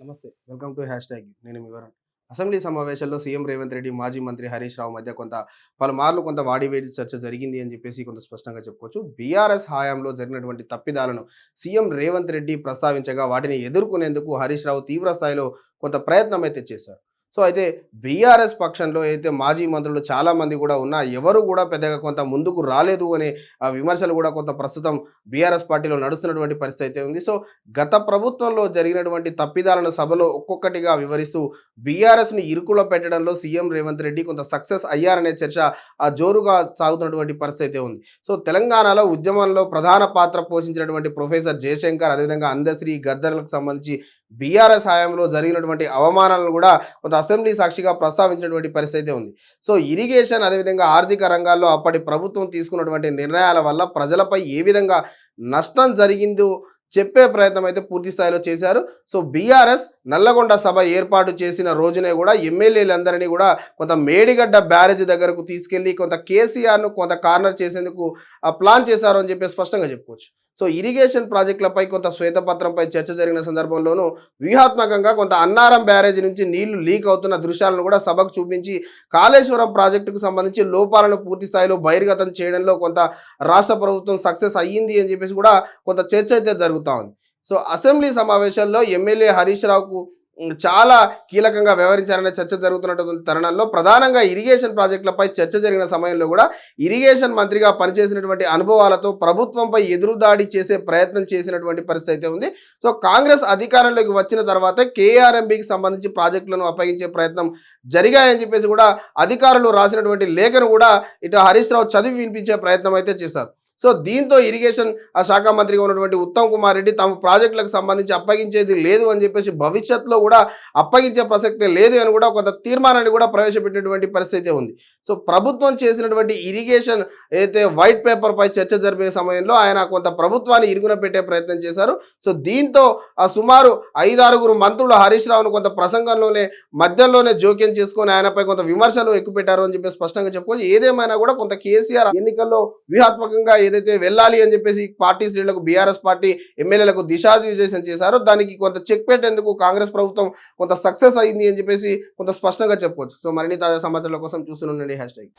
నమస్తే. Welcome to hash tag నేను మీ వరుణ్. అసెంబ్లీ సమావేశాల్లో సీఎం రేవంత్ రెడ్డి మాజీ మంత్రి హరీష్ రావు మధ్య కొంత పలుమార్లు కొంత వాడివేడి చర్చ జరిగింది అని చెప్పేసి కొంత స్పష్టంగా చెప్పుకోవచ్చు. బీఆర్ఎస్ హయాంలో జరిగినటువంటి తప్పిదాలను సీఎం రేవంత్ రెడ్డి ప్రస్తావించగా వాటిని ఎదుర్కొనేందుకు హరీష్ రావు తీవ్ర స్థాయిలో కొంత ప్రయత్నం అయితే చేశారు. సో అయితే బీఆర్ఎస్ పక్షంలో అయితే మాజీ మంత్రులు చాలామంది కూడా ఉన్నా ఎవరు కూడా పెద్దగా కొంత ముందుకు రాలేదు అనే ఆ విమర్శలు కూడా కొంత ప్రస్తుతం బీఆర్ఎస్ పార్టీలో నడుస్తున్నటువంటి పరిస్థితి అయితే ఉంది. సో గత ప్రభుత్వంలో జరిగినటువంటి తప్పిదాలను సభలో ఒక్కొక్కటిగా వివరిస్తూ బీఆర్ఎస్ని ఇరుకులో పెట్టడంలో సీఎం రేవంత్ రెడ్డి కొంత సక్సెస్ అయ్యారనే చర్చ ఆ జోరుగా సాగుతున్నటువంటి పరిస్థితి అయితే ఉంది. సో తెలంగాణలో ఉద్యమంలో ప్రధాన పాత్ర పోషించినటువంటి ప్రొఫెసర్ జయశంకర్ అదేవిధంగా అందశ్రీ గద్దర్లకు సంబంధించి బీఆర్ఎస్ హయాంలో జరిగినటువంటి అవమానాలను కూడా కొంత అసెంబ్లీ సాక్షిగా ప్రస్తావించినటువంటి పరిస్థితి ఉంది. సో ఇరిగేషన్ అదేవిధంగా ఆర్థిక రంగాల్లో అప్పటి ప్రభుత్వం తీసుకున్నటువంటి నిర్ణయాల వల్ల ప్రజలపై ఏ విధంగా నష్టం జరిగిందో చెప్పే ప్రయత్నం అయితే పూర్తి స్థాయిలో చేశారు. సో బీఆర్ఎస్ నల్లగొండ సభ ఏర్పాటు చేసిన రోజునే కూడా ఎమ్మెల్యేలందరినీ కూడా కొంత మేడిగడ్డ బ్యారేజ్ దగ్గరకు తీసుకెళ్ళి కొంత కేసీఆర్ను కొంత కార్నర్ చేసేందుకు ఆ ప్లాన్ చేశారు అని చెప్పి స్పష్టంగా చెప్పుకోవచ్చు. సో ఇరిగేషన్ ప్రాజెక్టులపై కొంత శ్వేతపత్రంపై చర్చ జరిగిన సందర్భంలోనూ వ్యూహాత్మకంగా కొంత అన్నారం బ్యారేజ్ నుంచి నీళ్ళు లీక్ అవుతున్న దృశ్యాలను కూడా సభకు చూపించి కాళేశ్వరం ప్రాజెక్టుకు సంబంధించి లోపాలను పూర్తి స్థాయిలో బహిర్గతం చేయడంలో కొంత రాష్ట్ర ప్రభుత్వం సక్సెస్ అయ్యింది అని చెప్పేసి కూడా కొంత చర్చ అయితే జరుగుతూ ఉంది. సో అసెంబ్లీ సమావేశాల్లో ఎమ్మెల్యే హరీష్ రావుకు చాలా కీలకంగా వ్యవహరించారనే చర్చ జరుగుతున్నటువంటి తరుణంలో ప్రధానంగా ఇరిగేషన్ ప్రాజెక్టులపై చర్చ జరిగిన సమయంలో కూడా ఇరిగేషన్ మంత్రిగా పనిచేసినటువంటి అనుభవాలతో ప్రభుత్వంపై ఎదురుదాడి చేసే ప్రయత్నం చేసినటువంటి పరిస్థితి అయితే ఉంది. సో కాంగ్రెస్ అధికారంలోకి వచ్చిన తర్వాత కేఆర్ఎంబికి సంబంధించి ప్రాజెక్టులను అప్పగించే ప్రయత్నం జరిగాయని చెప్పేసి కూడా అధికారులు రాసినటువంటి లేఖను కూడా ఇటు హరీష్ రావు చదివి వినిపించే ప్రయత్నం అయితే చేశారు. సో దీంతో ఇరిగేషన్ ఆ శాఖ మంత్రిగా ఉన్నటువంటి ఉత్తమ్ కుమార్ రెడ్డి తమ ప్రాజెక్టులకు సంబంధించి అప్పగించేది లేదు అని చెప్పేసి భవిష్యత్తులో కూడా అప్పగించే ప్రసక్తే లేదు అని కూడా కొంత తీర్మానాన్ని కూడా ప్రవేశపెట్టినటువంటి పరిస్థితి ఉంది. సో ప్రభుత్వం చేసినటువంటి ఇరిగేషన్ అయితే వైట్ పేపర్ పై చర్చ జరిపే సమయంలో ఆయన కొంత ప్రభుత్వాన్ని ఇరుగున పెట్టే ప్రయత్నం చేశారు. సో దీంతో సుమారు ఐదారుగురు మంత్రులు హరీష్ రావును కొంత ప్రసంగంలోనే మధ్యలోనే జోక్యం చేసుకొని ఆయనపై కొంత విమర్శలు ఎక్కుపెట్టారు అని చెప్పి స్పష్టంగా చెప్పుకోవచ్చు. ఏదేమైనా కూడా కొంత కేసీఆర్ ఎన్నికల్లో వ్యూహాత్మకంగా ఏదైతే వెళ్ళాలి అని చెప్పేసి పార్టీ శ్రేణులకు బీఆర్ఎస్ పార్టీ ఎమ్మెల్యేలకు దిశానిర్దేశం చేశారో దానికి కొంత చెక్ పెట్టేందుకు కాంగ్రెస్ ప్రభుత్వం కొంత సక్సెస్ అయింది అని చెప్పేసి కొంత స్పష్టంగా చెప్పుకోవచ్చు. సో మరిన్ని తాజా సమాచారాల కోసం చూస్తున్నాను హ్యాష్ ట్యాగ్